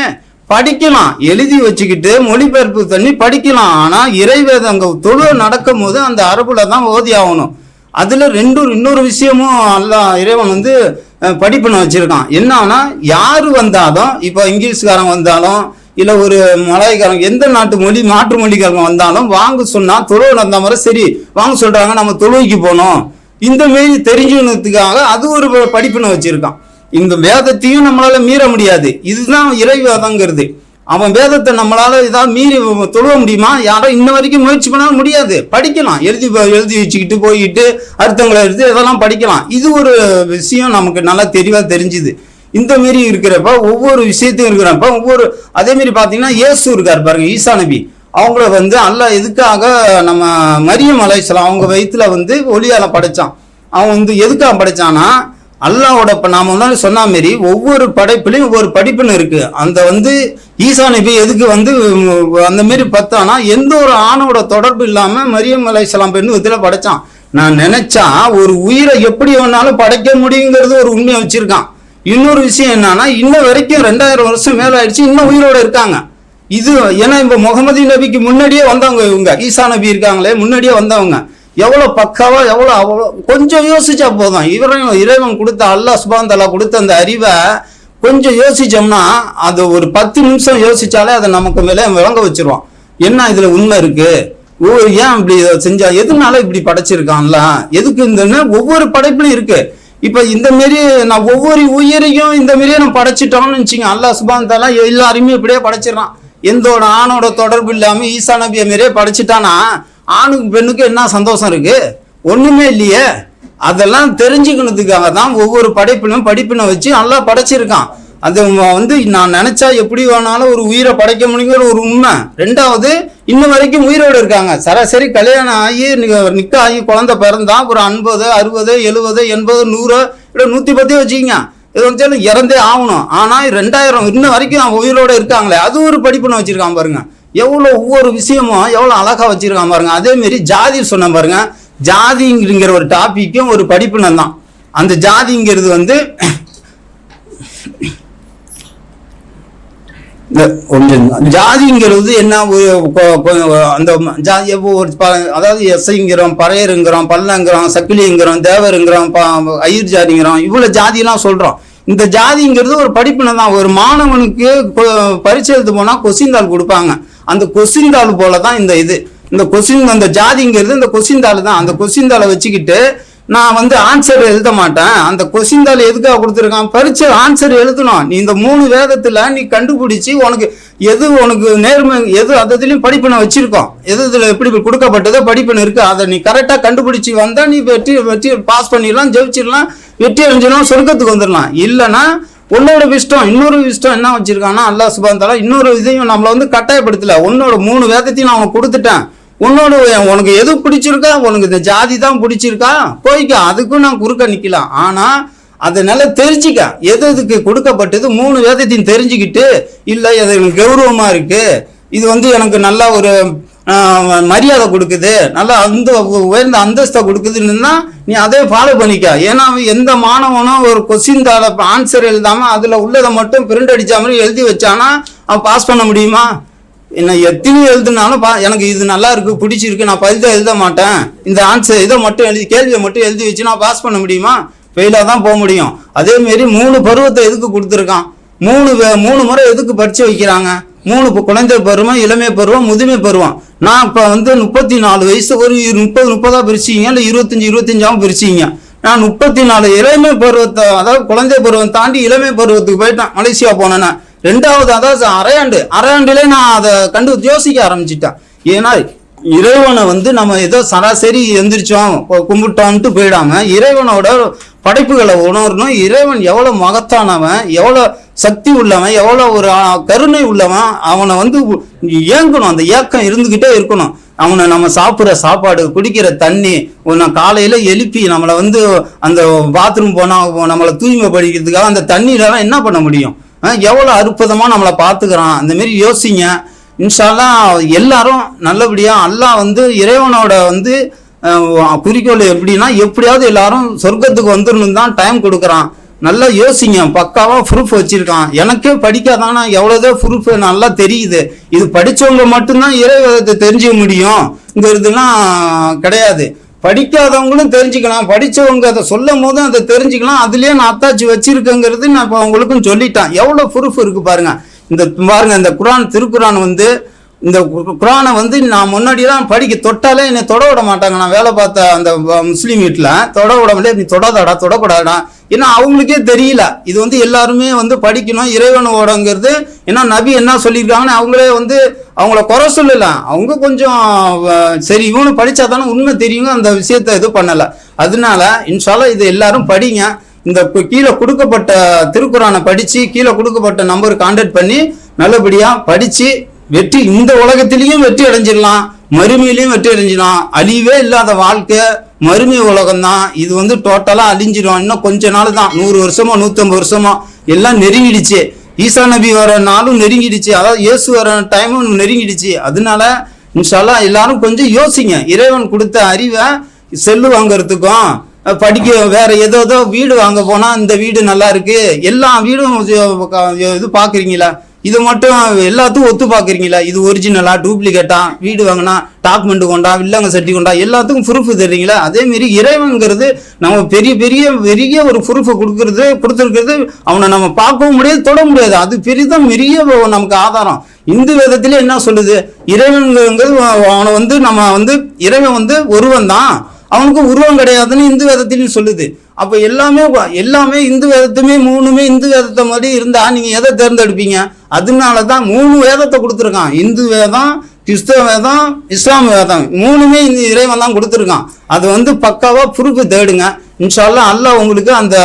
படிக்கலாம். எழுதி வச்சுக்கிட்டு மொழிபெயர்ப்பு தண்ணி படிக்கலாம். ஆனால் இறைவேதம் அங்கே தொழு நடக்கும் போது அந்த அரபுல தான் ஓதி ஆகணும். அதில் ரெண்டு இன்னொரு விஷயமும் அல்லாஹ் இறைவன் வந்து அஹ், வச்சுருக்கான் வச்சிருக்கான். என்னன்னா யார் வந்தாலும் இப்போ இங்கிலீஷ்காரன் வந்தாலும் இல்லை ஒரு மலாய்க்காரன் எந்த நாட்டு மொழி மாற்று மொழிக்காரங்க வந்தாலும் வாங்க சொன்னால் தொழுவு நடந்த மாதிரி சரி. வாங்க சொல்கிறாங்க நம்ம தொழுவைக்கு போகணும் இந்த மாரி தெரிஞ்சுனதுக்காக அது ஒரு படிப்புன்னு வச்சிருக்கான். இந்த வேதத்தையும் நம்மளால மீற முடியாது. இதுதான் இறைவாதங்கிறது. அவன் வேதத்தை நம்மளால இதாக மீறி தொழுவ முடியுமா? யாரும் இன்ன வரைக்கும் முயற்சி பண்ணாலும் முடியாது. படிக்கலாம். எழுதி எழுதி வச்சுக்கிட்டு போய்கிட்டு அர்த்தங்களை எடுத்து இதெல்லாம் படிக்கலாம். இது ஒரு விஷயம் நமக்கு நல்லா தெளிவாக தெரிஞ்சுது. இந்த மாரி இருக்கிறப்ப ஒவ்வொரு விஷயத்தையும் இருக்கிறப்ப ஒவ்வொரு அதே மாதிரி பார்த்தீங்கன்னா இயேசு இருக்கார் பாருங்க ஈசா நபி. அவங்கள வந்து அல்லாஹ் எதுக்காக நம்ம மரியம் அலைசலாம் அவங்க வயிற்றுல வந்து ஒளியால படைச்சான். அவன் வந்து எதுக்காக படைச்சான்னா அல்லாவோட இப்போ நாம வந்து சொன்ன மாரி ஒவ்வொரு படைப்புலையும் ஒவ்வொரு படிப்புன்னு இருக்குது அந்த வந்து ஈசா நபி எதுக்கு வந்து அந்த மாரி பார்த்தானா எந்த ஒரு ஆணோட தொடர்பு இல்லாமல் மரியம் அலைசலாம் பெண்ணு இதில் படைச்சான். நான் நினச்சா ஒரு உயிரை எப்படி வேணாலும் படைக்க முடியுங்கிறது ஒரு உண்மையை வச்சுருக்கான். இன்னொரு விஷயம் என்னன்னா இன்ன வரைக்கும் ரெண்டாயிரம் வருஷம் மேலே ஆயிடுச்சு இன்னும் உயிரோட இருக்காங்க. இது ஏன்னா இப்ப முகமது நபிக்கு முன்னாடியே வந்தவங்க இவங்க. ஈசா நபி இருக்காங்களே முன்னாடியே வந்தவங்க. எவ்வளவு பக்காவா எவ்வளவு அவ்வளோ கொஞ்சம் யோசிச்சா போதும். இவரையும் இறைவன் கொடுத்த அல்லாஹ் சுபாந்தலா கொடுத்த அந்த அறிவை கொஞ்சம் யோசிச்சோம்னா அது ஒரு பத்து நிமிஷம் யோசிச்சாலே அதை நமக்கு மேலே விளங்க வச்சிருவோம் என்ன இதுல உண்மை இருக்கு? ஓ ஏன் இப்படி செஞ்சா? எதுனால இப்படி படைச்சிருக்கான்ல? எதுக்கு இந்த ஒவ்வொரு படைப்புலையும் இருக்கு. இப்ப இந்த மாரி நான் ஒவ்வொரு உயிரையும் இந்த மாரியே நம்ம படைச்சிட்டோம்னு வச்சுங்க அல்லாஹ் சுபான் தாலா எல்லாருமே இப்படியே படைச்சிடறான். எந்தோட ஆணோட தொடர்பு இல்லாமல் ஈசா நபியை மாரியே படைச்சிட்டானா? ஆணுக்கு பெண்ணுக்கு என்ன சந்தோஷம் இருக்கு? ஒன்றுமே இல்லையே. அதெல்லாம் தெரிஞ்சுக்கணுதுக்காக தான் ஒவ்வொரு படைப்பிலும் படிப்பினை வச்சு நல்லா படைச்சிருக்கான். அது வந்து நான் நினச்சா எப்படி வேணாலும் ஒரு உயிரை படைக்க முடியுங்கிற ஒரு உண்மை. ரெண்டாவது இன்ன வரைக்கும் உயிரோடு இருக்காங்க. சராசரி கல்யாணம் ஆகி நிக்க- ஆகி குழந்தை பிறந்தா ஒரு ஐம்பது அறுபது எழுபது எண்பது நூறு இல்லை நூற்றி பத்தே வச்சுக்கிங்க. இது வந்து இறந்தே ஆகணும். ஆனால் ரெண்டாயிரம் இன்ன வரைக்கும் அவன் உயிரோட இருக்காங்களே அது ஒரு படிப்புன்னு வச்சுருக்கான் பாருங்க. எவ்வளோ ஒவ்வொரு விஷயமும் எவ்வளோ அழகாக வச்சுருக்கான் பாருங்க. அதேமாரி ஜாதி சொன்ன பாருங்க ஜாதிங்கிற ஒரு டாப்பிக்கும் ஒரு படிப்பினம் தான் அந்த ஜாதிங்கிறது வந்து இந்த கொஞ்சம் ஜாதிங்கிறது என்ன அந்த ஜாதி ஒரு ப- அதாவது எஸ்ஐங்கிறோம் பறையருங்கிறோம் பல்லங்கிறோம் சக்கிலிங்கிறோம் தேவருங்கிறோம் ஐயர் ஜாதிங்கிறோம் இவ்வளோ ஜாதியெல்லாம் சொல்கிறோம் இந்த ஜாதிங்கிறது ஒரு படிப்பினை தான். ஒரு மாணவனுக்கு கொ- பரீட்சை எழுத போனா கொஸ்டின் தாள் கொடுப்பாங்க. அந்த கொஸ்டின் தாள் போல தான் இந்த இது. இந்த கொஸ்டின் அந்த ஜாதிங்கிறது இந்த கொஸ்டின் தாள் தான். அந்த கொஸ்டின் தாளை வச்சுக்கிட்டு நான் வந்து ஆன்சர் எழுத மாட்டேன். அந்த கொஸ்டின் தாள் எதுக்காக கொடுத்துருக்கான்? பரீட்சை ஆன்சர் எழுதணும். நீ இந்த மூணு வேதத்தில் நீ கண்டுபிடிச்சி உனக்கு எது உனக்கு நேர்மை எது அதுலேயும் படிப்பினை வச்சிருக்கோம். எது இதில் எப்படி கொடுக்கப்பட்டதோ படிப்பினை இருக்குது அதை நீ கரெக்டாக கண்டுபிடிச்சி வந்தால் நீ வெற்றி வெற்றி பாஸ் பண்ணிடலாம் ஜெயிச்சிடலாம் வெற்றி அடைஞ்சிடலாம் சொர்க்கத்துக்கு வந்துடலாம். இல்லைன்னா உன்னோட இஷ்டம் இன்னொரு இஷ்டம் என்ன வச்சிருக்கான்னா அல்லாஹ் சுபான் இன்னொரு இதையும் நம்மளை வந்து கட்டாயப்படுத்தலை. உன்னோட மூணு வேதத்தையும் நான் அவன் கொடுத்துட்டேன். உன்னோட உனக்கு எது பிடிச்சிருக்கா உனக்கு இந்த ஜாதி தான் பிடிச்சிருக்கா? போய்க்க அதுக்கும் நான் குறுக்க நிற்கலாம் ஆனால் அதனால தெரிஞ்சுக்க. எது எதுக்கு கொடுக்கப்பட்டது மூணு வேதத்தையும் தெரிஞ்சுக்கிட்டு இல்லை அது எனக்கு கௌரவமாக இருக்குது இது வந்து எனக்கு நல்ல ஒரு மரியாதை கொடுக்குது. நல்லா அந்த உயர்ந்த அந்தஸ்தை கொடுக்குதுன்னா நீ அதே ஃபாலோ பண்ணிக்க. ஏன்னா அவன் எந்த மாணவனும் ஒரு கொஸ்டின் தாள ஆன்சர் எழுதாமல் அதில் உள்ளதை மட்டும் பிரிண்ட் அடித்தா மாதிரி எழுதி வச்சானா அவன் பாஸ் பண்ண முடியுமா? என்ன எத்தனை எழுதுனாலும் பா எனக்கு இது நல்லா இருக்கு பிடிச்சிருக்கு நான் பதில் எழுத மாட்டேன். இந்த ஆன்சர் இதை மட்டும் எழுதி கேள்வியை மட்டும் எழுதி வச்சு நான் பாஸ் பண்ண முடியுமா? ஃபெயிலாக தான் போக முடியும். அதேமாரி மூணு பருவத்தை எதுக்கு கொடுத்துருக்கான்? மூணு வே- மூணு முறை எதுக்கு பரிச்சு வைக்கிறாங்க? மூணு குழந்தை பருவம் இளமை பருவம் முதுமை பருவம். நான் இப்போ வந்து முப்பத்தி நாலு வயசு ஒரு இரு- முப்பது முப்பதாக பிரிச்சிங்க இல்லை இருபத்தஞ்சி இருபத்தஞ்சாவும் பிரிச்சிங்க. நான் முப்பத்தி நாலு இளமை பருவத்தை அதாவது குழந்தை பருவம் தாண்டி இளமை பருவத்துக்கு போயிட்டேன் மலேசியா போனேன்னா. ரெண்டாவது அதாவது அரையாண்டு அரையாண்டுலே நான் அதை கண்டு யோசிக்க ஆரம்பிச்சிட்டேன் ஏன்னா இறைவனை வந்து நம்ம ஏதோ சராசரி எந்திரிச்சோம் கும்பிட்டோம்ட்டு போயிடாம இறைவனோட படைப்புகளை உணரணும். இறைவன் எவ்வளோ மகத்தானவன் எவ்வளோ சக்தி உள்ளவன் எவ்வளோ ஒரு கருணை உள்ளவன் அவனை வந்து ஏங்கணும் அந்த ஏக்கம் இருந்துக்கிட்டே இருக்கணும். அவனை நம்ம சாப்பிட்ற சாப்பாடு குடிக்கிற தண்ணி ஒன்று காலையில் எழுப்பி நம்மளை வந்து அந்த பாத்ரூம் போனால் நம்மளை தூய்மைப்படுத்திக்கிறதுக்காக அந்த தண்ணியிலலாம் என்ன பண்ண முடியும்? எவ்வளோ அற்புதமாக நம்மளை பார்த்துக்கிறான். அந்தமாரி யோசிங்க. இன்ஷால்லாம் எல்லாரும் நல்லபடியாக அல்லாஹ் வந்து இறைவனோட வந்து குறிக்கோள் எப்படின்னா எப்படியாவது எல்லாரும் சொர்க்கத்துக்கு வந்துடணும் தான் டைம் கொடுக்குறான். நல்லா யோசிங்க. பக்காவாக ப்ரூஃப் வச்சுருக்கான். எனக்கே படிக்காதானா? எவ்வளோதோ ப்ரூஃப் நல்லா தெரியுது. இது படிச்சவங்க மட்டும்தான் இறைவத்தை தெரிஞ்சுக்க முடியும் இங்கிறதுலாம் கிடையாது. படிக்காதவங்களும் தெரிஞ்சுக்கலாம். படிச்சவங்க அதை சொல்லும் போதும் அதை தெரிஞ்சுக்கலாம். அதுலேயே நான் அத்தாச்சி வச்சிருக்கேங்கிறது நான் இப்போ அவங்களுக்கும் சொல்லிட்டேன். எவ்வளோ ப்ரூஃப் இருக்குது பாருங்க. இந்த பாருங்க இந்த குரான் திருக்குரான் வந்து இந்த கு- குரானை வந்து நான் முன்னாடிலாம் படிக்க தொட்டாலே என்னை தொட விட மாட்டாங்க. நான் வேலை பார்த்த அந்த முஸ்லீம் வீட்டில் தொட விட முடியாது நீ தொடாதடா தொடக்கூடாதடா. ஏன்னா அவங்களுக்கே தெரியல. இது வந்து எல்லாருமே வந்து படிக்கணும். இறைவனோடங்கிறது ஏன்னா நபி என்ன சொல்லியிருக்காங்கன்னு அவங்களே வந்து அவங்கள குறை சொல்லல. அவங்க கொஞ்சம் சரி இவனு படித்தா தானே உண்மை தெரியுங்க. அந்த விஷயத்த இது பண்ணலை. அதனால இன்ஷால இது எல்லாரும் படிங்க. இந்த கீழே கொடுக்கப்பட்ட திருக்குறானை படித்து கீழே கொடுக்கப்பட்ட நம்பர் கான்டாக்ட் பண்ணி நல்லபடியாக படித்து வெற்றி இந்த உலகத்திலையும் வெற்றி அடைஞ்சிடலாம். மறுமையிலையும் வெற்றி அடைஞ்சிடலாம் அழிவே இல்லாத வாழ்க்கை மறுமை உலகம் தான் இது வந்து டோட்டலாக அழிஞ்சிடும். இன்னும் கொஞ்ச நாள் தான். நூறு வருஷமோ நூற்றம்பது வருஷமோ எல்லாம் நெருங்கிடுச்சு. ஈசா நபி வர நாளும் நெருங்கிடுச்சு. அதாவது இயேசு வர டைமும் நெருங்கிடுச்சு. அதனால இன்ஷால்லா எல்லாரும் கொஞ்சம் யோசிங்க. இறைவன் கொடுத்த அறிவை செல்லு வாங்குறதுக்கும் படிக்க வேற ஏதோ ஏதோ வீடு வாங்க போனால் இந்த வீடு நல்லா இருக்கு. எல்லா வீடும் இது- பார்க்குறீங்களா? இது மட்டும் எல்லாத்தையும் ஒத்து பார்க்குறீங்களா? இது ஒரிஜினலா டூப்ளிகேட்டா வீடு வாங்கினா டாக்குமெண்ட் கொண்டா வில்லங்க சட்டி கொண்டா எல்லாத்துக்கும் ப்ரூஃப் தர்றீங்களா? அதேமாரி மாதிரி இறைவன்கிறது நம்ம பெரிய பெரிய பெரிய ஒரு ப்ரூஃபை கொடுக்கறது கொடுத்துருக்கிறது அவனை நம்ம பார்க்கவும் முடியாது தொட முடியாது. அது பெரிதான் பெரிய நமக்கு ஆதாரம். இந்து வேதத்திலே என்ன சொல்லுது? இறைவன்கிறது அவனை வந்து நம்ம வந்து இறைவன் வந்து ஒருவன் தான் அவனுக்கு உருவம் கிடையாதுன்னு இந்து வேதத்திலையும் சொல்லுது. அப்போ எல்லாமே எல்லாமே இந்து வேதத்துமே மூணுமே இந்து வேதத்தை மாதிரி இருந்தால் நீங்கள் எதை தேர்ந்தெடுப்பீங்க? அதனால தான் மூணு வேதத்தை கொடுத்துருக்கான். இந்து வேதம் கிறிஸ்தவ வேதம் இஸ்லாம் வேதம். மூணுமே இந்த இறைவன் தான் கொடுத்துருக்கான். அது வந்து பக்காவாக ப்ரூஃப் தேடுங்க. இன்ஷால்லாம் அல்லாஹ் உங்களுக்கு அந்த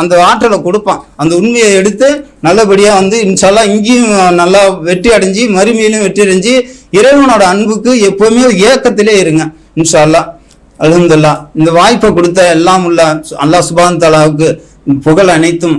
அந்த ஆற்றலை கொடுப்பான். அந்த உண்மையை எடுத்து நல்லபடியாக வந்து இன்ஷால்லாம் இங்கேயும் நல்லா வெற்றி அடைஞ்சு மறுமையிலும் வெற்றி அடைஞ்சு இறைவனோட அன்புக்கு எப்போவுமே ஏக்கத்திலே இருங்க. இன்ஷால்லாம் அலமதுல்லா இந்த வாய்ப்பை கொடுத்த எல்லாம் உள்ள அல்லாஹ் சுபான் தலாவுக்கு புகழ் அனைத்தும்